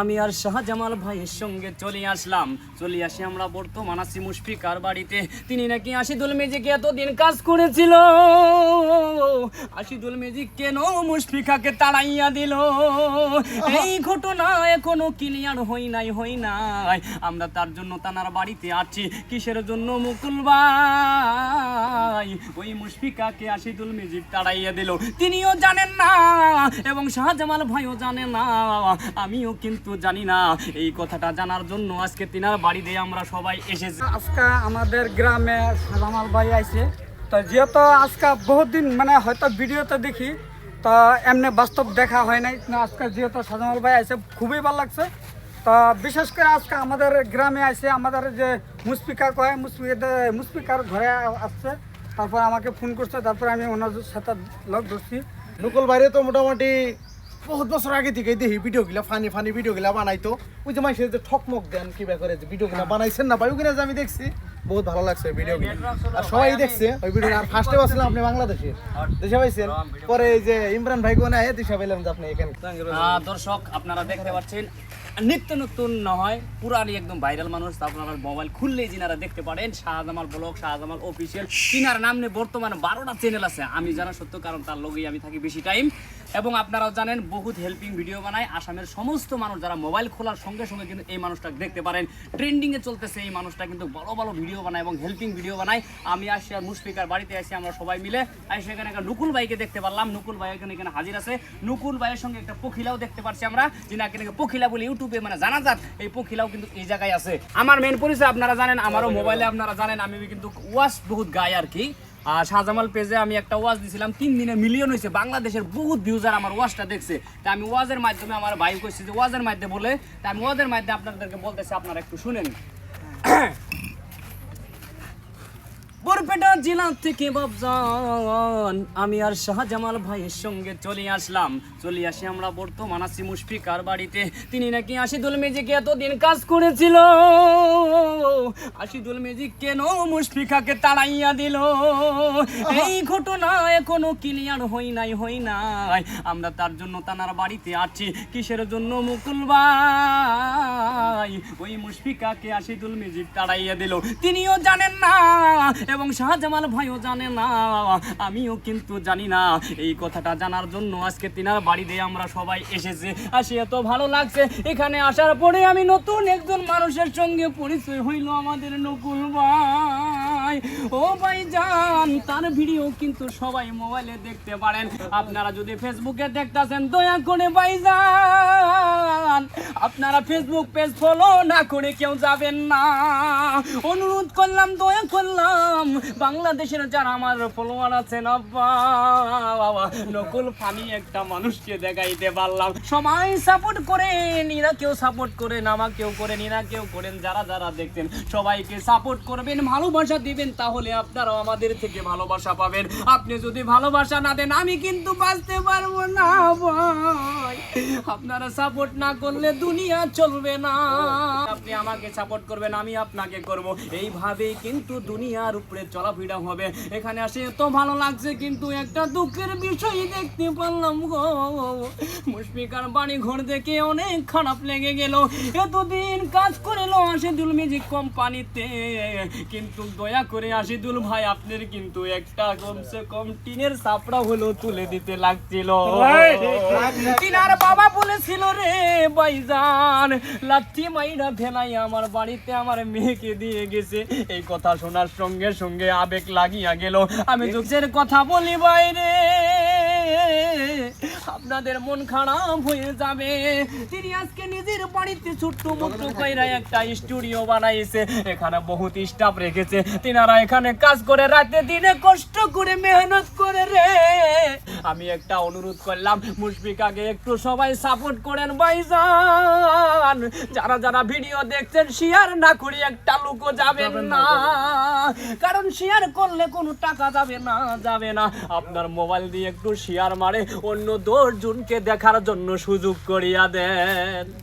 আমি আর শাহজামাল ভাইয়ের সঙ্গে চলে আসলাম। চলে আসি আমরা বর্তমান আছি মুশফিকার বাড়িতে। তিনি নাকি আশিদুল মেজিকে এতদিন কাজ করেছিল। আশিদুল মেজিক কেন মুশফিকাকে তাড়াইয়া দিল? এই ঘটনা এখনও ক্লিয়ার হই নাই হই নাই। আমরা তার জন্য তানার বাড়িতে আছি। কিসের জন্য, মুকুল ভাই? ওই মুশফিকাকে আশিদুল মেজিক তাড়াইয়া দিল। তিনিও জানেন না এবং শাহজামাল ভাইও জানে না, আমিও কিন্তু জানি না। এই কথাটা জানার জন্য আজকে তিনার বাড়িতে আমরা সবাই এসেছি। আজকে আমাদের গ্রামে সাজামাল ভাই আইছে। তো যেহেতু আজকে বহুত দিন মানে হয়তো ভিডিওতে দেখি, তো এমনি বাস্তব দেখা হয় নাই। আজকে যেহেতু শাহজামাল ভাই আইছে, খুবই ভালো লাগছে। তো বিশেষ করে আজকে আমাদের গ্রামে আইছে, আমাদের যে মুসপিকা কয় মুসপিকা মুসপিকার ঘরে আসছে। তারপর আমাকে ফোন করছে, তারপর আমি ওনার সাথে লগ ধরছি। নকল বাইরে তো মোটামুটি বহুত বছর আগে থেকে দেখি ভিডিও গুলা ফানি ফানি ভিডিও গুলা বানাইতো। ওই যে মানুষের যে ঠকমক দেন কিবা করে যে ভিডিও গুলা বানাইছেন না ভাই যে আমি দেখছি, বহুত ভালো লাগছে ভিডিও আর সবাই দেখছে, ওই ভিডিও আর ফার্স্টে বসছিলাম আপনি বাংলাদেশে। দেশে পাইছেন? পরে এই যে ইমরান ভাই কোনে আয়ে দেশে পাইলাম যে আপনি এখানে। দর্শক, আপনারা দেখতে পাচ্ছেন নিত্য নতুন নয়, পুরানি একদম ভাইরাল মানুষ আপনারা মোবাইল খুললেই যিনারা দেখতে পারেন, শাহজামাল ব্লগ, শাহজামাল অফিসিয়াল তিনার নামে বর্তমানে বারোটা চ্যানেল আছে। আমি জানা সত্য, কারণ তার লগেই আমি থাকি বেশি টাইম এবং আপনারাও জানেন, বহুত হেল্পিং ভিডিও বানায়। আসামের সমস্ত মানুষ যারা মোবাইল খোলার সঙ্গে সঙ্গে কিন্তু এই মানুষটা দেখতে পারেন। ট্রেন্ডিংয়ে চলতেছে এই মানুষটা কিন্তু ভালো ভালো ভিডিও বানায় এবং হেল্পিং ভিডিও বানায়। আমি আসি আর মুশফিকার বাড়িতে আসি, আমরা সবাই মিলে। আর সেখানে একটা নুকুল ভাইকে দেখতে পারলাম। নুকুল ভাই এখানে এখানে হাজির আছে। নুকুল ভাইয়ের সঙ্গে একটা পখিলাও দেখতে পারছি আমরা, যিনাকে নাকি পখিলা বলে ইউটিউবে মানে জানা যাক এই পখিলাও কিন্তু এই জায়গায় আছে। আমার মেন পরিচয় আপনারা জানেন আমারও মোবাইলে আপনারা জানেন আমি কিন্তু ওয়াশ বহুত গাই আর কি। আর শাহজামাল পেজে আমি একটা ওয়াজ দিছিলাম তিন দিনে মিলিয়ন হয়েছে বাংলাদেশের বহুত ভিউজার আমার ওয়াজটা দেখছে। তা আমি ওয়াজের মাধ্যমে আমার ভাই কইছি যে ওয়াজের মাধ্যমে বলে তা আমি ওয়াজের মাধ্যমে আপনাদেরকে বলতেছি আপনারা একটু শুনেন। জেলা থেকে বাবজান। আমি আর শাহজামাল ভাইয়ের সঙ্গে চলে আসলাম। চলে আসি আমরা বর্তমান আছি মুশফিকার বাড়িতে। তিনি নাকি আশিদুল মেজিকে এতদিন কাজ করেছিল। আশিদুল মেজিক কেন মুশফিকাকে তাড়াইয়া দিল? এই ঘটনা এখনও ক্লিয়ার হই নাই হই নাই। আমরা তার জন্য তানার বাড়িতে আছি। কিসের জন্য মুকুল ভাই? ওই মুশফিকাকে আশিদুল তাড়াইয়া দিল। তিনিও জানেন না, এবং শাহজামাল ভাইও জানে না। আমিও কিন্তু জানি না। এই কথাটা জানার জন্য আজকে তিনার বাড়িতে আমরা সবাই এসেছি। আসি এত ভালো লাগছে। এখানে আসার পরে আমি নতুন একজন মানুষের সঙ্গে পরিচয় হইল আমাদের নকুল ভাই। ও ভাই জান তার ভিডিও কিন্তু সবাই মোবাইলে দেখতে পারেন। আপনারা যদি ফেসবুকে দেখতেছেন, দয়া করে ভাই যান আপনারা ফেসবুক পেজ ফলো না করে কেউ যাবেন না। অনুরোধ করলাম, দয়া করলাম, বাংলাদেশের যারা আমার ফলোয়ার আছেন বাবা, নকুল ফানি একটা মানুষকে দেখাইতে পারলাম। সবাই সাপোর্ট করেন, এরা কেউ সাপোর্ট করেন কেউ করেন, এরা কেউ করেন, যারা যারা দেখতেন সবাইকে সাপোর্ট করবেন, ভালোবাসা দিবেন, তাহলে আপনারাও আমাদের থেকে ভালোবাসা পাবেন। আপনি যদি ভালোবাসা না দেন, আমি কিন্তু বাঁচতে পারব না, ভাই। আপনারা সাপোর্ট না করলে দুনিয়া চলবে না। আপনি আমাকে সাপোর্ট করবেন আমি আপনাকে করব। এইভাবেই কিন্তু দুনিয়ার উপরে চলাফেরা হবে। এখানে আসে এত ভালো লাগছে কিন্তু একটা দুঃখের বিষয় দেখতে পারলাম গো। মুশফিকার বাড়ি ঘর দেখে অনেক খারাপ লেগে গেল। এতদিন কাজ করেলো আশিদুল মিউজিক কোম্পানিতে। কিন্তু দয়া করে আশিদুল ভাই আপনার কিন্তু একটা কমসে কম টিনের সাপড়া হলো তুলে দিতে লাগছিল। তিনার বাবা বলেছিল রে ভাইজান লাচ্ছি মাইরা ফেলাই আমার বাড়িতে আমার মেয়েকে দিয়ে গেছে। এই কথা শোনার সঙ্গে সঙ্গে আবেগ লাগিয়া গেল। আমি দুঃখের কথা বলি বাইরে। আপনাদের মন খারাপ হয়ে যাবে। তিনি আজকে নিজের বাড়িতে ছোট্ট মতো কইরা একটা স্টুডিও বানাইছে। এখানে বহুত স্টাফ রেখেছে। তিনারা এখানে কাজ করে রাতে দিনে কষ্ট করে মেহনত করে রে। আমি একটা অনুরোধ করলাম মুশফিকাকে একটু সবাই সাপোর্ট করেন ভাইজান। যারা যারা ভিডিও দেখছেন শেয়ার না করে একটা লোকও যাবেন না কারণ শেয়ার করলে কোনো টাকা যাবে না যাবে না। আপনার মোবাইল দিয়ে একটু শেয়ার মারে অন্য দশ জনকে দেখার জন্য সুযোগ করিয়া দেন।